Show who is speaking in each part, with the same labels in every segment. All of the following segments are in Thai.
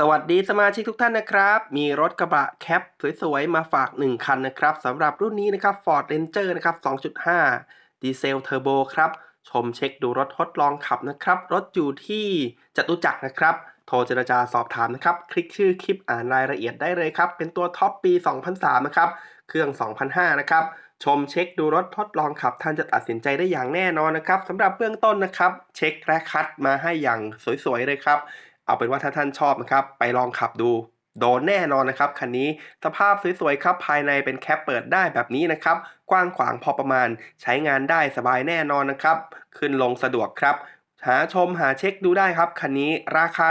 Speaker 1: สวัสดีสมาชิกทุกท่านนะครับ มีรถกระบะแคปสวยๆ มาฝาก 1 คันนะครับสำหรับรุ่นนี้นะครับ Ford Ranger นะครับ 2.5 ดีเซลเทอร์โบครับ ชมเช็คดูรถทดลองขับนะครับ รถอยู่ที่จตุจักรนะครับ โทรเจรจาสอบถามนะครับ คลิกชื่อคลิปอ่านรายละเอียดได้เลยครับ เป็นตัวท็อปปี 2003 นะครับ เครื่อง 2005 นะครับ ชมเช็คดูรถทดลองขับ ท่านจะตัดสินใจได้อย่างแน่นอนนะครับสำหรับเบื้องต้นนะครับ เช็คและคัดมาให้อย่างสวยๆเลยครับ เอาเป็นว่าถ้าท่านชอบนะครับ ไปลองขับดู โดนแน่นอนนะครับคันนี้สภาพสวยๆครับภายในเป็นแคปเปิดได้แบบนี้นะครับ กว้างขวางพอประมาณ ใช้งานได้สบายแน่นอนนะครับ ขึ้นลงสะดวกครับหาชมหาเช็คดูได้ครับ คันนี้ราคา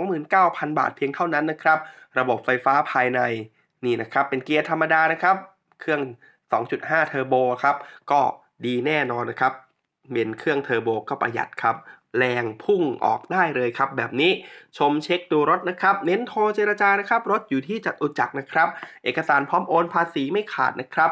Speaker 1: 129,000 บาทเพียงเท่านั้นนะครับ ระบบไฟฟ้าภายในนี่นะครับ เป็นเกียร์ธรรมดานะครับ เครื่อง 2.5 เทอร์โบครับ ก็ดีแน่นอนนะครับ เป็นเครื่องเทอร์โบก็ประหยัดครับ แรงพุ่งออกได้เลยครับ แบบนี้ชมเช็คดูรถนะครับ เน้นโทรเจรจานะครับ รถอยู่ที่จตุจักรนะครับ เอกสารพร้อมโอนภาษีไม่ขาดนะครับ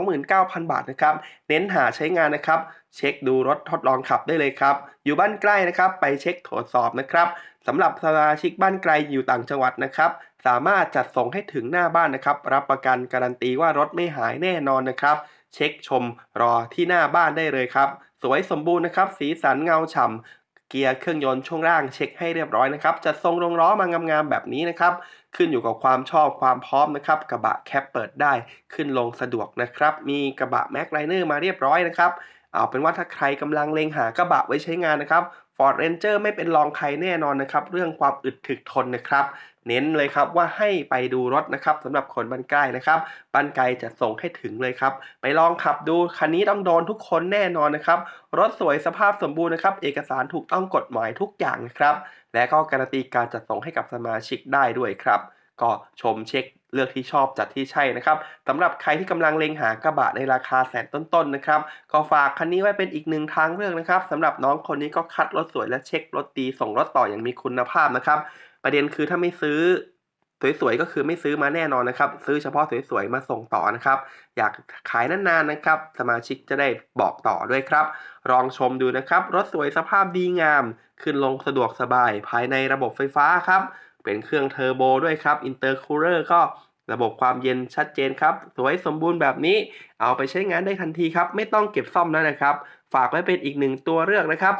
Speaker 1: 129,000 บาทนะครับ เน้นหาใช้งานนะครับ เช็คดูรถทดลองขับได้เลยครับ อยู่บ้านใกล้นะครับ ไปเช็คตรวจสอบนะครับสำหรับสมาชิกบ้านไกลอยู่ต่างจังหวัดนะครับ สามารถจัดส่งให้ถึงหน้าบ้านนะครับ รับประกันการันตีว่ารถไม่หายแน่นอนนะครับ เช็คชมรอที่หน้าบ้านได้เลยครับ สวยสมบูรณ์นะครับ สีสันเงาฉ่ำเกียร์เครื่องยนต์ช่วงล่างเช็คให้เรียบร้อยนะครับจัดทรงรองล้อมางามๆแบบนี้นะครับ ขึ้นอยู่กับความชอบความพร้อมนะครับ กระบะแคปเปิดได้ขึ้นลงสะดวกนะครับ มีกระบะแม็กไลเนอร์มาเรียบร้อยนะครับ เอาเป็นว่าถ้าใครกำลังเล็งหากระบะไว้ใช้งานนะครับ Ford Ranger ไม่เป็นรองใครแน่นอนนะครับ เรื่องความอึดถึกทนนะครับ เน้นเลยครับว่าให้ไปดูรถนะครับสำหรับคนบ้านใกล้นะครับบ้านไกลจะส่งให้ถึงเลยครับ ไปลองขับดูคันนี้ต้องโดนทุกคนแน่นอนนะครับ รถสวยสภาพสมบูรณ์นะครับ เอกสารถูกต้องกฎหมายทุกอย่างนะครับ และก็การันตีการจัดส่งให้กับสมาชิกได้ด้วยครับ ก็ชมเช็ค เลือกที่ชอบจัดที่ใช่นะครับสำหรับใครที่กำลังเล็งหากระบะในราคาแสนต้นๆนะครับก็ฝากคันนี้ไว้เป็นอีกหนึ่งทางเลือกนะครับสำหรับน้องคนนี้ก็คัดรถสวยและเช็ครถดีส่งรถต่ออย่างมีคุณภาพนะครับ ประเด็นคือถ้าไม่ซื้อสวยๆก็คือไม่ซื้อมาแน่นอนนะครับ ซื้อเฉพาะสวยๆมาส่งต่อนะครับ อยากขายนานๆนะครับ สมาชิกจะได้บอกต่อด้วยครับ ลองชมดูนะครับ รถสวยสภาพดีงาม ขึ้นลงสะดวกสบายภายในระบบไฟฟ้าครับ เป็นเครื่องเทอร์โบด้วยครับอินเตอร์คูลเลอร์ก็ระบบความเย็นชัดเจนครับ สวยสมบูรณ์แบบนี้ เอาไปใช้งานได้ทันทีครับ ไม่ต้องเก็บซ่อมแล้วนะครับ ฝากไว้เป็นอีกหนึ่งตัวเลือกนะครับ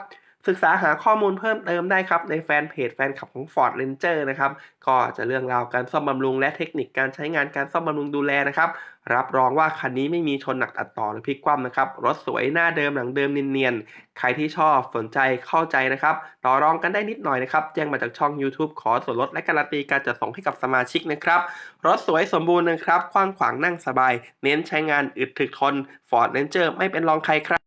Speaker 1: ศึกษาหาข้อมูลเพิ่มเติมได้ครับในแฟนเพจแฟนคลับของ Ford Ranger นะครับก็จะเรื่องราวการซ่อมบำรุงและเทคนิคการใช้งานการซ่อมบำรุงดูแลนะครับรับรองว่าคันนี้ไม่มีชนหนักตัดต่อหรือพลิกคว่ำนะครับรถสวยหน้าเดิมหลังเดิมเนียนๆใครที่ชอบสนใจเข้าใจนะครับต่อรองกันได้นิดหน่อยนะครับแจ้งมาจากช่อง YouTube ขอส่วนลดและการันตีการจัดส่งให้กับสมาชิกนะครับรถสวยสมบูรณ์นะครับกว้างขวางนั่งสบาย เน้นใช้งานอึดถึกทน Ford Ranger ไม่เป็นรองใครครับ